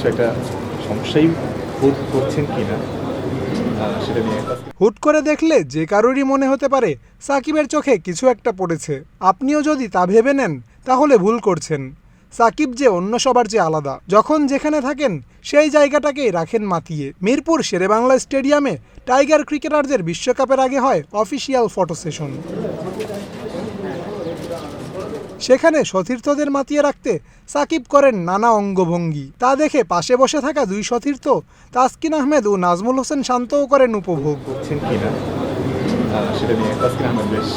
কিছু একটা সমস্যাই বোধ করছেন কি না সেটা নিয়ে হুট করে দেখলে যে কারোরই মনে হতে পারে সাকিবের চোখে কিছু একটা পড়েছে। আপনিও যদি তা ভেবে নেন, তাহলে ভুল করছেন। সাকিব যে অন্য সবার চেয়ে আলাদা, যখন যেখানে থাকেন, সেই জায়গাটাকেই রাখেন মাতিয়ে। মিরপুর শেরেবাংলা স্টেডিয়ামে টাইগার ক্রিকেটারদের বিশ্বকাপের আগে হয় অফিসিয়াল ফটো সেশন। সেখানে সতীর্থদের মাতিয়ে রাখতে সাকিব করেন নানা অঙ্গভঙ্গি। তা দেখে পাশে বসে থাকা দুই সতীর্থ তাসকিন আহমেদ ও নাজমুল হোসেন শান্তও করেন উপভোগ। করছেন কি সেটা নিয়ে তাসকিন আহমেদ বেশ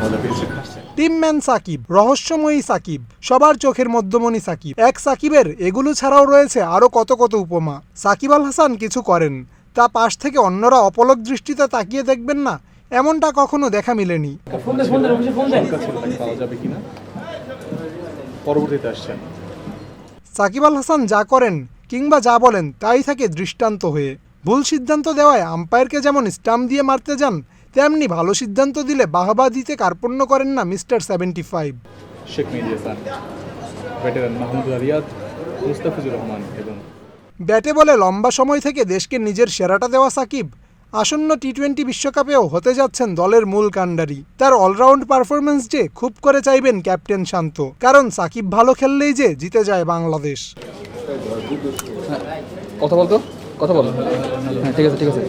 মজা পেয়েছেন হাসছেন টিমম্যান সাকিব রহস্যময়ী সাকিব সবার চোখের মধ্যমণি সাকিব। এক সাকিবের এগুলো ছাড়াও রয়েছে আরও কত কত উপমা। সাকিব আল হাসান কিছু করেন তা পাশ থেকে অন্যরা অপলক দৃষ্টিতে তাকিয়ে দেখবেন না এমনটা কখনো দেখা মিলেনি। সাকিব আল হাসান যা করেন কিংবা যা বলেন তাই থাকে দৃষ্টান্ত হয়ে। ভুল সিদ্ধান্ত দেওয়ায় আম্পায়ারকে যেমন স্টাম্প দিয়ে মারতে যান তেমনি ভালো সিদ্ধান্ত দিলে বাহবা দিতে কার্পণ্য করেন না মিস্টার সেভেন্টি ফাইভ। ব্যাটে বলে লম্বা সময় থেকে দেশকে নিজের সেরাটা দেওয়া সাকিব আসন্ন টি টোয়েন্টি বিশ্বকাপেও হতে যাচ্ছেন দলের মূল কাণ্ডারি। তার অলরাউন্ড পারফরমেন্স যে খুব করে চাইবেন ক্যাপ্টেন শান্ত, কারণ সাকিব ভালো খেললেই যে জিতে যায় বাংলাদেশ। কথা বলতো? কথা বল। হ্যাঁ ঠিক আছে ঠিক আছে।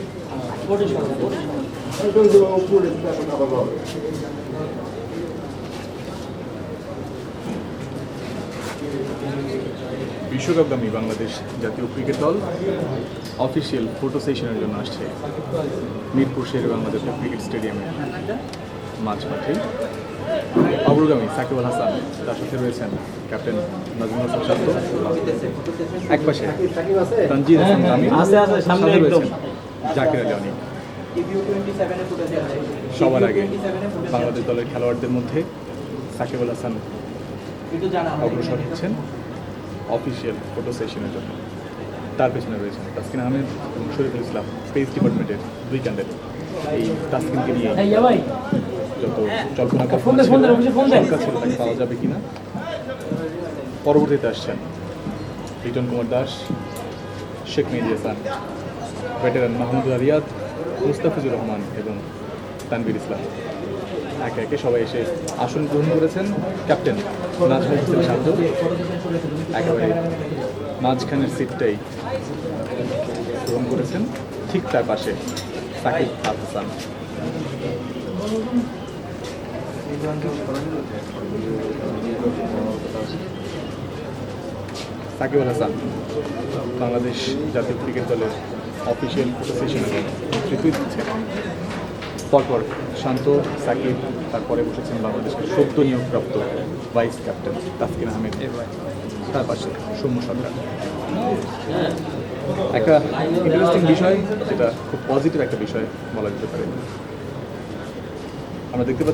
বিশ্বকাপগামী বাংলাদেশ জাতীয় ক্রিকেট দল অফিসিয়াল ফটো সেশনের জন্য আসছে মিরপুর শেরে বাংলা জাতীয় ক্রিকেট স্টেডিয়ামে মাঝ মাঠে। অগ্রগামী সাকিব আল হাসান তার সাথে রয়েছেন ক্যাপ্টেন নাজমুল হাসান শান্ত। এক পাশে তানজিদ হাসান রয়েছেন জাকির আলী অনিক। সবার আগে বাংলাদেশ দলের খেলোয়াড়দের মধ্যে সাকিব আল হাসান অগ্রসর হচ্ছেন। অফিসিয়াল ফটো সেশনের জন্য। তার পেছনে রয়েছেন তাসকিন আহমেদ এবং শরীফুল ইসলাম স্পেস ডিপার্টমেন্টের দুই ক্যান্ডেট এই তাসকিনকে নিয়ে যত জল্পনা কল্পনা সরকার ছিল তাকে পাওয়া যাবে কিনা। পরবর্তীতে আসছেন লিটন কুমার দাস শেখ মেহেদি হাসান ভেটেরান মাহমুদ রিয়াদ মুস্তাফিজুর রহমান এবং তানবির ইসলাম। একে একে সবাই এসে আসন গ্রহণ করেছেন। ক্যাপ্টেন নাজমুল হোসেন একেবারে মাঝখানের সিটটাই গ্রহণ করেছেন। ঠিক তার পাশে সাকিব আল হাসান। সাকিব আল হাসান, বাংলাদেশ জাতীয় ক্রিকেট দলের অফিসিয়াল সেশনের নেতৃত্বই দিচ্ছেন। পরপর শান্ত, সাকিব, তারপরে বসেছেন বাংলাদেশের সদ্য নিয়োগপ্রাপ্ত ভাইস ক্যাপ্টেন তাসকিন আহমেদ। তার পাশে সৌম্য সরকার। একটা ইন্টারেস্টিং বিষয়, যেটা খুব পজিটিভ একটা বিষয় বলা যেতে পারে। আমরা দেখতে পাচ্ছি